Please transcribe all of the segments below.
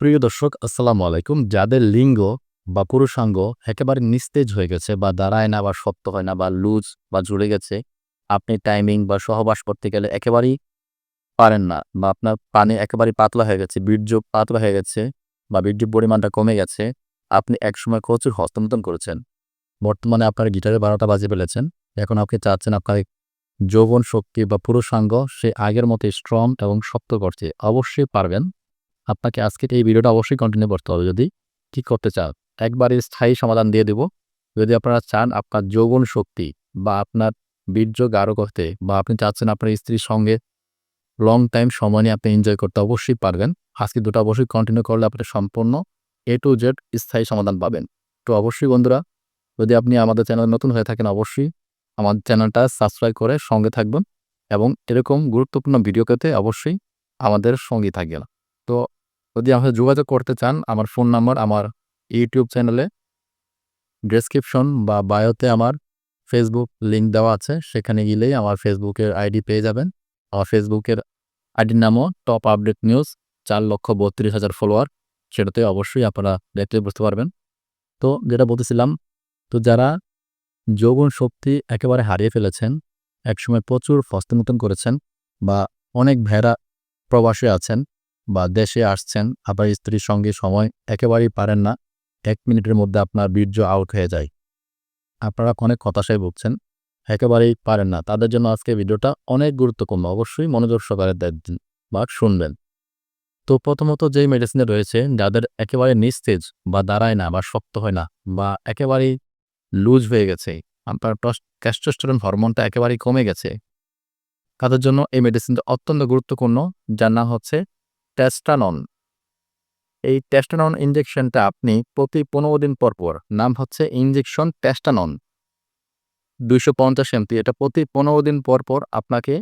প্রিয় দর্শক, আসসালামু আলাইকুম। যাদের লিঙ্গ বা পুরুষাঙ্গ একেবারে নিস্তেজ হয়ে গেছে বা দাঁড়ায় না বা শক্ত হয় না বা লুজ বা জুড়ে গেছে, আপনি টাইমিং বা সহবাস করতে গেলে একেবারেই পারেন না বা আপনার পানি একেবারেই পাতলা হয়ে গেছে, বীর্য পাতলা হয়ে গেছে বা বীর্যের পরিমাণটা কমে গেছে, আপনি একসময় প্রচুর হস্তমতন করেছেন। বর্তমানে আপনার গিটারের বারোটা বাজে ফেলেছেন। এখন আপনি চাচ্ছেন আপনার যৌবন শক্তি বা পুরুষাঙ্গ সে আগের মতো স্ট্রং এবং শক্ত করছে অবশ্যই পারবেন। আপনাকে আজকে এই ভিডিওটা অবশ্যই কন্টিনিউ করতে হবে। যদি কি করতে চান একবারে স্থায়ী সমাধান দিয়ে দেব। যদি আপনারা চান আপনার যৌবন শক্তি বা আপনার বীর্য গাঢ় করতে বা আপনি চাচ্ছেন আপনার স্ত্রীর সঙ্গে লং টাইম সময় নিয়ে আপনি এনজয় করতে অবশ্যই পারবেন। আজকে দুটো অবশ্যই কন্টিনিউ করলে আপনি সম্পূর্ণ এ টু জেড স্থায়ী সমাধান পাবেন। তো অবশ্যই বন্ধুরা, যদি আপনি আমাদের চ্যানেল নতুন হয়ে থাকেন অবশ্যই আমাদের চ্যানেলটা সাবস্ক্রাইব করে সঙ্গে থাকবেন এবং এরকম গুরুত্বপূর্ণ ভিডিও পেতে অবশ্যই আমাদের সঙ্গী থাকবেন। তো যদি আমাদের যোগাযোগ করতে চান, আমার ফোন নাম্বার আমার ইউটিউব চ্যানেলে ডেসক্রিপশন বা বায়োতে আমার ফেসবুক লিঙ্ক দেওয়া আছে। সেখানে গেলেই আমার ফেসবুকের আইডি পেয়ে যাবেন। আমার ফেসবুকের আইডির নামও টপ আপডেট নিউজ চার লক্ষ বত্রিশ হাজার ফলোয়ার সেটাতে অবশ্যই আপনারা দেখতে বুঝতে পারবেন। তো যেটা বলতেছিলাম, তো যারা যৌবন শক্তি একেবারে হারিয়ে ফেলেছেন, একসময় প্রচুর হস্তমতন করেছেন বা অনেক ভেড়া প্রবাসে আছেন বা দেশে আসছেন আপনার স্ত্রীর সঙ্গে সময় একেবারেই পারেন না, এক মিনিটের মধ্যে আপনার বীর্য আউট হয়ে যায়। আপনারা অনেক হতাশায় ভুগছেন, একেবারেই পারেন না। তাদের জন্য আজকে ভিডিওটা অনেক গুরুত্বপূর্ণ। অবশ্যই মনোযোগ সহকারে দেখবেন বা শুনবেন। তো প্রথমত যেই মেডিসিনে রয়েছে, যাদের একেবারে নিস্তেজ বা দাঁড়ায় না বা শক্ত হয় না বা একেবারেই লুজ হয়ে গেছে, আপনার ক্যাস্টোস্টেরন হরমোনটা একেবারেই কমে গেছে, তাদের জন্য এই মেডিসিনটা অত্যন্ত গুরুত্বপূর্ণ। যার নাম হচ্ছে টেস্টানন। এই টেস্টানন ইঞ্জেকশনটা আপনি প্রতি পনেরো দিন পর পর, নাম হচ্ছে ইঞ্জেকশন টেস্টানন। দুইশো পঞ্চাশ এমপি, এটা প্রতি পনেরো দিন পর পর আপনাকে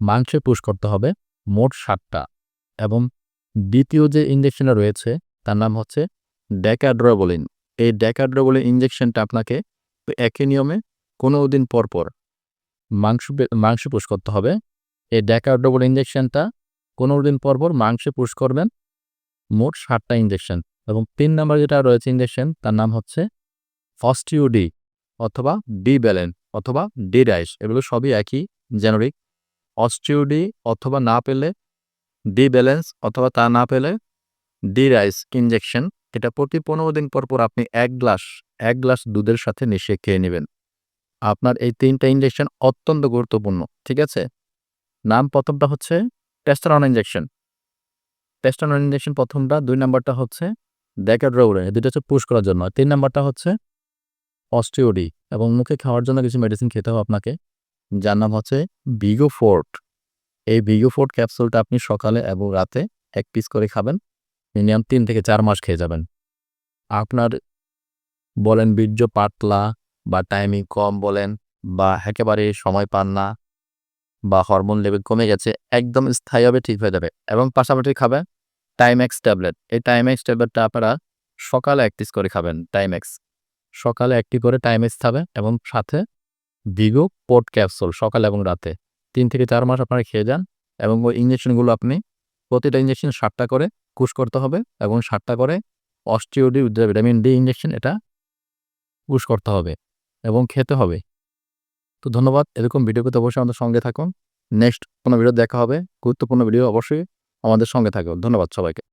মাংসে পুশ করতে হবে মোট ষাটটা এবং দ্বিতীয় যে ইঞ্জেকশনটা রয়েছে, তার নাম হচ্ছে ড্যাকাড্রোবলিন এই ড্যাকাড্রোবলিন ইঞ্জেকশনটা আপনাকে একই নিয়মে পনেরো দিন পর পর মাংস মাংস পুশ করতে হবে। এই ড্যাকাড্রোবল ইঞ্জেকশনটা পনেরো দিন পর পর মাংসে পুশ করবেন। মোট ষাটটা ইঞ্জেকশন এবং তিন নাম্বার যেটা রয়েছে ইঞ্জেকশন তার নাম হচ্ছে ফস্টিউডি অথবা ডি ব্যালেন অথবা ডি রাইস এগুলো সবই একই জেনারিক অস্টিউডি অথবা না পেলে ডি ব্যালেন্স অথবা তা না পেলে ডি রাইস ইঞ্জেকশন এটা প্রতি পনেরো দিন পর পর আপনি এক গ্লাস এক গ্লাস দুধের সাথে মিশিয়ে খেয়ে নেবেন। আপনার এই তিনটা ইঞ্জেকশন অত্যন্ত গুরুত্বপূর্ণ, ঠিক আছে? নাম প্রথমটা হচ্ছে টেস্টারন ইঞ্জেকশন টেস্টারন ইঞ্জেকশন প্রথমটা, দুই নাম্বারটা হচ্ছে ড্যাকাড্রোউরে দুটো হচ্ছে পুশ করার জন্য। তিন নাম্বারটা হচ্ছে অস্টিওডি এবং মুখে খাওয়ার জন্য কিছু মেডিসিন খেতে হবে আপনাকে। যার নাম হচ্ছে বিগো ফোর্ট এই বিগো ফোর্ট ক্যাপসুলটা আপনি সকালে এবং রাতে এক পিস করে খাবেন। মিনিমাম তিন থেকে চার মাস খেয়ে যাবেন। আপনার বলেন বীর্য পাতলা বা টাইমিং কম বলেন বা একেবারে সময় পান না বা হরমোন লেভেল কমে গেছে, একদম স্থায়ীভাবে ঠিক হয়ে যাবে। এবং পাশাপাশি খাবেন টাইম্যাক্স ট্যাবলেট এই টাইম্যাক্স ট্যাবলেটটা আপনারা সকালে এক পিস করে খাবেন টাইম্যাক্স সকালে একটি করে টাইম্যাক্স খাবেন এবং সাথে ভিগো পোর্ট ক্যাপসুল সকাল এবং রাতে। তিন থেকে চার মাস আপনারা খেয়ে যান এবং ওই ইঞ্জেকশনগুলো আপনি প্রতিটা ইঞ্জেকশন ষাটটা করে কুশ করতে হবে এবং ষাটটা করে অস্টিওডি ভিটামিন ডি ইঞ্জেকশন এটা পুশ করতে হবে এবং খেতে হবে। তো ধন্যবাদ, এরকম ভিডিও পেতে অবশ্যই আমাদের সঙ্গে থাকুন। নেক্সট কোনো ভিডিও দেখা হবে, গুরুত্বপূর্ণ ভিডিও অবশ্যই আমাদের সঙ্গে থাকুন ধন্যবাদ সবাইকে।